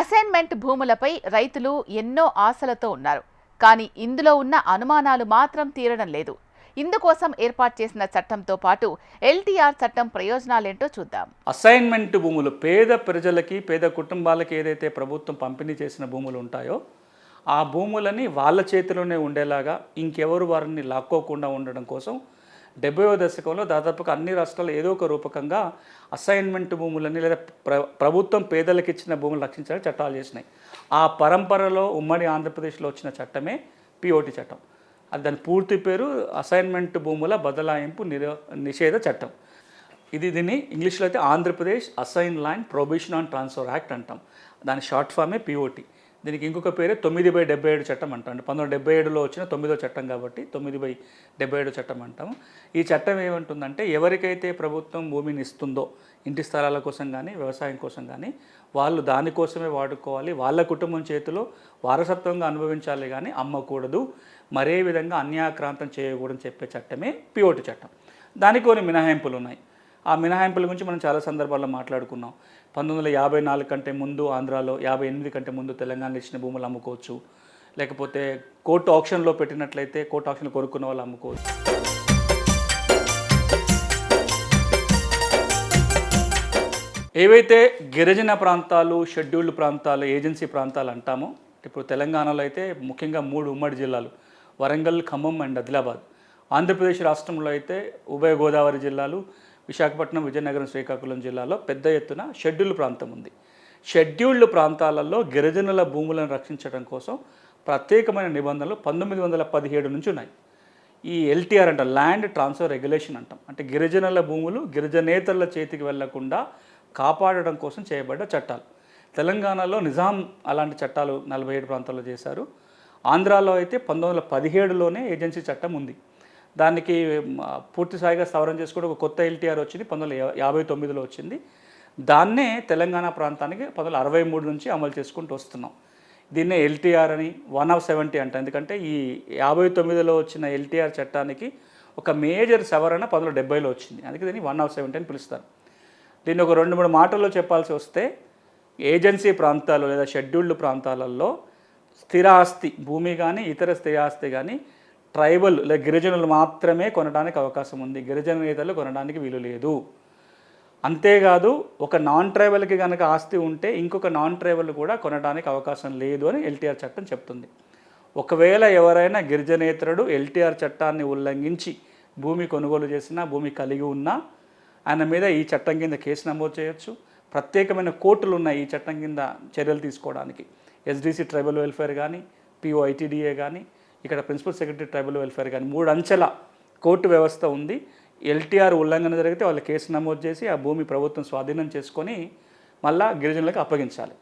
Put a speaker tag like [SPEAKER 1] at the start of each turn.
[SPEAKER 1] Assignment భూములపై రైతులు ఎన్నో ఆశలతో ఉన్నారు. కానీ ఇందులో ఉన్న అనుమానాలు మాత్రం తీరడం లేదు. ఇందుకోసం ఏర్పాటు చేసిన చట్టంతో పాటు ఎల్టీఆర్ చట్టం ప్రయోజనాలేంటో చూద్దాం.
[SPEAKER 2] అసైన్మెంట్ భూములు పేద ప్రజలకి పేద కుటుంబాలకి ఏదైతే ప్రభుత్వం పంపిణీ చేసిన భూములు ఉంటాయో ఆ భూములని వాళ్ళ చేతిలోనే ఉండేలాగా ఇంకెవరు వారిని లాక్కోకుండా ఉండడం కోసం డెబ్బైవ దశకంలో దాదాపుగా అన్ని రాష్ట్రాలు ఏదో ఒక రూపకంగా అసైన్మెంట్ భూములని లేదా ప్ర ప్రభుత్వం పేదలకు ఇచ్చిన భూములు రక్షించాలని చట్టాలు చేసినాయి. ఆ పరంపరలో ఉమ్మడి ఆంధ్రప్రదేశ్లో వచ్చిన చట్టమే పిఓటి చట్టం. అది దాని పూర్తి పేరు అసైన్మెంట్ భూముల బదలాయింపు నిరో నిషేధ చట్టం. ఇది దీన్ని ఇంగ్లీష్లో అయితే Andhra Pradesh assign land prohibition on transfer act అంటాం. దాని షార్ట్ ఫామే పిఓటి. దీనికి ఇంకొక పేరే తొమ్మిది బై డెబ్బై ఏడు చట్టం అంటాం. అంటే పంతొమ్మిది డెబ్బై ఏడులో వచ్చిన తొమ్మిదో చట్టం కాబట్టి తొమ్మిది బై డెబ్బై ఏడు చట్టం అంటాము. ఈ చట్టం ఏమంటుందంటే ఎవరికైతే ప్రభుత్వం భూమిని ఇస్తుందో ఇంటి స్థలాల కోసం కానీ వ్యవసాయం కోసం కానీ వాళ్ళు దానికోసమే వాడుకోవాలి. వాళ్ళ కుటుంబం చేతిలో వారసత్వంగా అనుభవించాలి కానీ అమ్మకూడదు. మరే విధంగా అన్యాక్రాంతం చేయకూడదని చెప్పే చట్టమే పిఓటి చట్టం. దానికి కొన్ని మినహాయింపులు ఉన్నాయి ఆ మినహాయింపుల గురించి మనం చాలా సందర్భాల్లో మాట్లాడుకున్నాం. పంతొమ్మిది వందల యాభై నాలుగు కంటే ముందు ఆంధ్రాలో యాభై ఎనిమిది కంటే ముందు తెలంగాణలో ఇచ్చిన భూములు అమ్ముకోవచ్చు. లేకపోతే కోర్టు ఆప్షన్లో పెట్టినట్లయితే కోర్టు ఆప్షన్ కొనుక్కున్న వాళ్ళు అమ్ముకోవచ్చు. ఏవైతే గిరిజన ప్రాంతాలు షెడ్యూల్డ్ ప్రాంతాలు ఏజెన్సీ ప్రాంతాలు అంటామో ఇప్పుడు తెలంగాణలో అయితే ముఖ్యంగా మూడు ఉమ్మడి జిల్లాలు వరంగల్ ఖమ్మం అండ్ ఆదిలాబాద్. ఆంధ్రప్రదేశ్ రాష్ట్రంలో అయితే ఉభయ గోదావరి జిల్లాలు విశాఖపట్నం విజయనగరం శ్రీకాకుళం జిల్లాలో పెద్ద ఎత్తున షెడ్యూల్డ్ ప్రాంతం ఉంది. షెడ్యూల్డ్ ప్రాంతాలలో గిరిజనుల భూములను రక్షించడం కోసం ప్రత్యేకమైన నిబంధనలు పంతొమ్మిది వందల పదిహేడు నుంచి ఉన్నాయి. ఈ ఎల్టీఆర్ అంట ల్యాండ్ ట్రాన్స్ఫర్ రెగ్యులేషన్ అంటాం. అంటే గిరిజనుల భూములు గిరిజనేతరుల చేతికి వెళ్ళకుండా కాపాడడం కోసం చేయబడ్డ చట్టాలు. తెలంగాణలో నిజాం అలాంటి చట్టాలు నలభై ఏడు ప్రాంతాల్లో చేశారు. ఆంధ్రాలో అయితే పంతొమ్మిది వందల పదిహేడులోనే ఏజెన్సీ చట్టం ఉంది. దానికి పూర్తి స్థాయిగా సవరణ చేసుకుంటే ఒక కొత్త ఎల్టీఆర్ వచ్చింది పంతొమ్మిది యాభై తొమ్మిదిలో వచ్చింది. దాన్నే తెలంగాణ ప్రాంతానికి పంతొమ్మిది అరవై మూడు నుంచి అమలు చేసుకుంటూ వస్తున్నాం. దీన్నే ఎల్టీఆర్ అని వన్ ఆఫ్ సెవెంటీ అంట. ఎందుకంటే ఈ యాభై తొమ్మిదిలో వచ్చిన ఎల్టీఆర్ చట్టానికి ఒక మేజర్ సవరణ పంతొమ్మిది డెబ్బైలో వచ్చింది. అందుకే దీన్ని వన్ ఆఫ్ సెవెంటీ అని పిలుస్తారు. దీన్ని ఒక రెండు మూడు మాటల్లో చెప్పాల్సి వస్తే ఏజెన్సీ ప్రాంతాలు లేదా షెడ్యూల్డ్ ప్రాంతాలలో స్థిరాస్తి భూమి కానీ ఇతర స్థిరాస్తి కానీ ట్రైబల్ లేక గిరిజనులు మాత్రమే కొనడానికి అవకాశం ఉంది. గిరిజన నేతలు కొనడానికి వీలు లేదు. అంతేకాదు ఒక నాన్ ట్రైబల్కి కనుక ఆస్తి ఉంటే ఇంకొక నాన్ ట్రైబల్ కూడా కొనడానికి అవకాశం లేదు అని ఎల్టీఆర్ చట్టం చెప్తుంది. ఒకవేళ ఎవరైనా గిరిజనేతరుడు ఎల్టీఆర్ చట్టాన్ని ఉల్లంఘించి భూమి కొనుగోలు చేసినా భూమి కలిగి ఉన్నా ఆయన మీద ఈ చట్టం కింద కేసు నమోదు చేయొచ్చు. ప్రత్యేకమైన కోర్టులు ఉన్నాయి ఈ చట్టం కింద చర్యలు తీసుకోవడానికి. ఎస్డిసి ట్రైబల్ వెల్ఫేర్ కానీ పిఓఐటీడీఏ కానీ ఇక్కడ ప్రిన్సిపల్ సెక్రటరీ ట్రైబల్ వెల్ఫేర్ కానీ మూడు అంచెల కోర్టు వ్యవస్థ ఉంది. ఎల్టీఆర్ ఉల్లంఘన జరిగితే వాళ్ళు కేసు నమోదు చేసి ఆ భూమి ప్రభుత్వం స్వాధీనం చేసుకొని మళ్ళా గిరిజనులకు అప్పగించాలి.